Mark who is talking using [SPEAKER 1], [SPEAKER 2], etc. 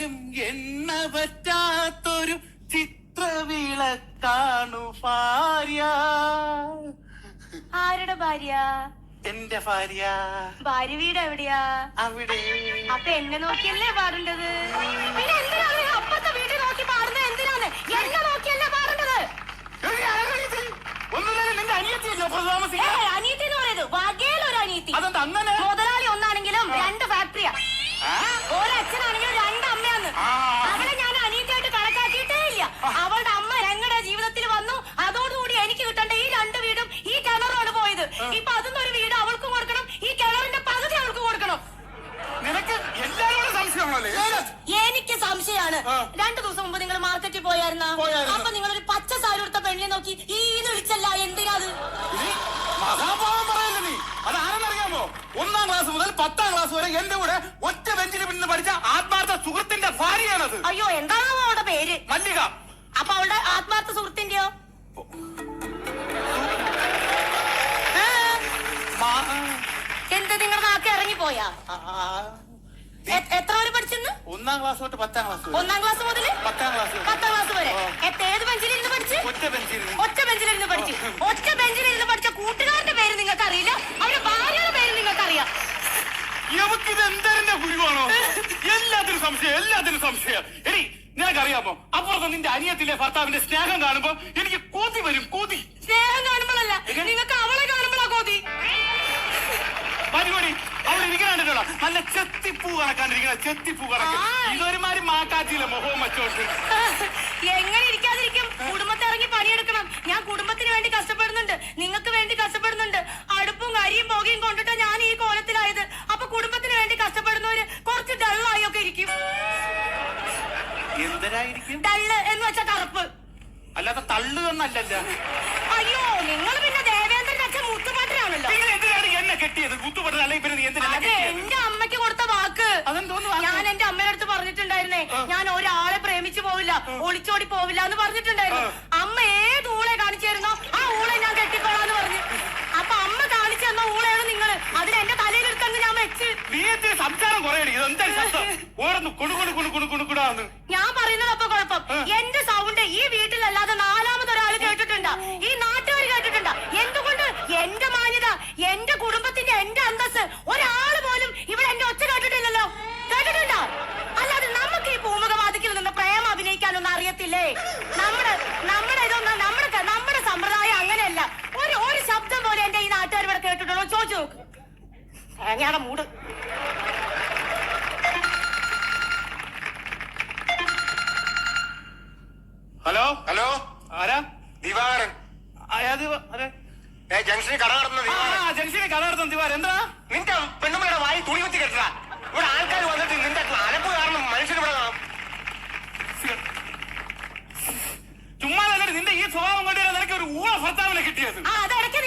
[SPEAKER 1] എന്നാലും എണ്ണ പറ്റാത്തൊരു ചിത്രവിളക്കാണു ഭാര്യ.
[SPEAKER 2] ആരുടെ ഭാര്യ?
[SPEAKER 1] എന്റെ ഭാര്യ.
[SPEAKER 2] ഭാര്യ വീട് എവിടെയാ?
[SPEAKER 1] അവിടെ.
[SPEAKER 2] അപ്പൊ എന്നെ നോക്കിയല്ലേ പാടേണ്ടത്? പിന്നെ എന്തിനാണ് സംശയമാണ്. രണ്ടു ദിവസം മുമ്പ് നിങ്ങൾ മാർക്കറ്റിൽ പോയായിരുന്ന. അപ്പൊ നിങ്ങൾ ഒരു പച്ച സാരി എടുത്ത പെണ്ണിനെ നോക്കി ഈ വിളിച്ചല്ല എന്തിനാ അത്?
[SPEAKER 1] മഹാഭാവം പറയല്ലേ നീ? അത് ആരെന്നറിയാമോ? ഒന്നാം ക്ലാസ് മുതൽ പത്താം ക്ലാസ് വരെ എന്റെ കൂടെ ഒറ്റ ബെഞ്ചിന് പിന്നിൽ പഠിച്ച ആത്മാർത്ഥ സുഹൃത്തിന്റെ ഭാര്യയാണത്.
[SPEAKER 2] അയ്യോ എന്താണോ അവളുടെ പേര്?
[SPEAKER 1] മല്ലിക.
[SPEAKER 2] അപ്പൊ അവളുടെ ആത്മാർത്ഥ സുഹൃത്തിന്റെയോ? എന്ത് നിങ്ങളുടെ നാക്ക് ഇറങ്ങിപ്പോയാ? എത്ര വരെ പഠിച്ചെന്ന്
[SPEAKER 1] ഒന്നാം ക്ലാസ് തൊട്ട് പത്താം ക്ലാസ്.
[SPEAKER 2] ഒന്നാം ക്ലാസ് മുതൽ
[SPEAKER 1] പത്താം ക്ലാസ്
[SPEAKER 2] പത്താം ക്ലാസ് വരെ. എത്ര ഏത് ബെഞ്ചിലിരുന്ന് പഠിച്ച്?
[SPEAKER 1] ഒറ്റ ബെഞ്ചിലിരുന്ന്
[SPEAKER 2] ഒറ്റ ബെഞ്ചിലിരുന്ന് പഠിച്ചു. ഒറ്റ ബെഞ്ചിലിരുന്ന് പഠിച്ച കൂട്ടുകാരന്റെ പേര് നിങ്ങൾക്ക് അറിയില്ല അവരുടെ ഭാര്യയുടെ പേര് നിങ്ങൾക്ക് അറിയാം
[SPEAKER 1] ഇവക്കിത് എന്തരന്റെ ഗുരുവാണോ എല്ലാത്തിനും സംശയം എല്ലാത്തിനും സംശയം. എടി നിനക്കറിയാമോ? അപ്പുറത്ത് നിന്റെ അനിയത്തിലെ ഭർത്താവിന്റെ സ്നേഹം കാണുമ്പോ എനിക്ക് ഇരിക്കണോ നല്ല ചെത്തിപ്പൂ കണക്കാണ്ടിരിക്കണ ചെത്തിപ്പൂ കണക്ക്. ഇതൊരുമാതിരി മാക്കാറ്റിയില്ല മുഖവും മച്ചോട്ട്
[SPEAKER 2] എങ്ങനെ ഇരിക്കാതിരിക്കും? കുടുംബത്തെ ഇറങ്ങി പണിയെടുക്കണം. ഞാൻ കുടുംബത്തിന് വേണ്ടി കഷ്ടപ്പെടുന്നുണ്ട്. നിങ്ങൾക്ക് വേണ്ടി കഷ്ടപ്പെടുന്നുണ്ട്. അടുപ്പും കരിയും പുകയും കൊണ്ടിട്ട് ഞാൻ ഈ കോലത്തിലായത്. അപ്പൊ കുടുംബത്തിന് വേണ്ടി കഷ്ടപ്പെടുന്നവര് കുറച്ച് ഡള്ളായി ഒക്കെ ഇരിക്കും. ഡള്ള് എന്ന് വെച്ചാ കറുപ്പ്.
[SPEAKER 1] അല്ലാതെ തള്ളുകന്നല്ലല്ല
[SPEAKER 2] അയ്യോ നിങ്ങൾ പിന്നെ ദേവേന്ദ്രന്റെ അച്ഛൻ മുത്തുപാട്ടിലാണല്ലോ
[SPEAKER 1] നിങ്ങൾ എന്തിനാണ് എന്നെ കെട്ടിയത് കുത്തുപെട്ടത് അല്ലെങ്കിൽ പിന്നെ നീ എന്തിനാ
[SPEAKER 2] അത്
[SPEAKER 1] കെട്ടിയത്
[SPEAKER 2] എന്റെ അമ്മയ്ക്ക് കൊടുത്ത വാക്ക്
[SPEAKER 1] അതെന്തോന്ന് വാക്ക്?
[SPEAKER 2] ഞാൻ എന്റെ അമ്മയുടെ അടുത്ത് പറഞ്ഞിട്ടുണ്ടായിരുന്നേ ഞാൻ ഒരാളെ പ്രേമിച്ചു പോവില്ല. ഒളിച്ചോടി പോവില്ല എന്ന് പറഞ്ഞിട്ടുണ്ടായിരുന്നു. അമ്മ ഏത് ഊളെ കാണിച്ചായിരുന്നോ? ആ ഊളെ ഞാൻ കെട്ടിക്കോളാന്ന് പറഞ്ഞു. അപ്പൊ അമ്മ കാണിച്ചു തന്ന ഊളയാണ് നിങ്ങൾ അതിന് എന്റെ തലയിൽ തലയിലെടുത്തങ്ങ് ഞാൻ വെച്ച്.
[SPEAKER 1] സംസാരം
[SPEAKER 2] ഞാൻ പറയുന്നത് അപ്പൊ കുഴപ്പം. എന്റെ സൗണ്ട് ഈ വീട്ടിലല്ലാതെ നാലാമതൊരാൾ കേട്ടിട്ടുണ്ട്? ഈ നാട്ടുകാർ കേട്ടിട്ടുണ്ട്? എന്തുകൊണ്ട്? എന്റെ മാന്യത എന്റെ കുടുംബത്തിന്റെ എന്റെ അന്തസ് ഒരാൾ പോലും ഇവിടെ എന്റെ ഒച്ച കേട്ടിട്ടില്ലല്ലോ കേട്ടിട്ടുണ്ടോ അല്ലാതെ നമുക്ക് ഈ പൂമുഖവാദിക്കിൽ നിന്ന് പ്രേമം അഭിനയിക്കാനൊന്നും അറിയത്തില്ലേ നമ്മുടെ നമ്മുടെ ഇതൊന്നും നമ്മുടെ നമ്മുടെ സമ്പ്രദായം അങ്ങനെയല്ല ഒരു ഒരു ശബ്ദം പോലെ എന്റെ ഈ നാട്ടുകാർ ഇവിടെ ചോദിച്ചു നോക്ക്. ഞാടെ മൂട്.
[SPEAKER 1] ഹലോ?
[SPEAKER 3] ഹലോ?
[SPEAKER 1] ആരാ?
[SPEAKER 3] ദിവാകരൻ.
[SPEAKER 1] അയാത് അതെ.
[SPEAKER 3] ഏ ജംഗ്ഷനിൽ കട കടന്ന
[SPEAKER 1] ആ
[SPEAKER 3] ദിവാകരൻ.
[SPEAKER 1] ജംഗ്ഷനിൽ കട കടന്ന ദിവാർ എന്താ?
[SPEAKER 3] നിന്റെ പെണ്ണുമ്മയുടെ വായി തുണി വെച്ച് കെട്ട ഇവിടെ ആൾക്കാർ വന്നിട്ട് നിന്റെ അലപ്പ് കാരണം മനുഷ്യന് ഇവിടെ.
[SPEAKER 1] ചുമ്മാ നിന്റെ ഈ സ്വഭാവം കൊണ്ടുവരാൻ നിനക്ക് ഒരു ഊള ഭർത്താവിനെ കിട്ടിയത്.
[SPEAKER 2] ആ അതിടയ്ക്ക്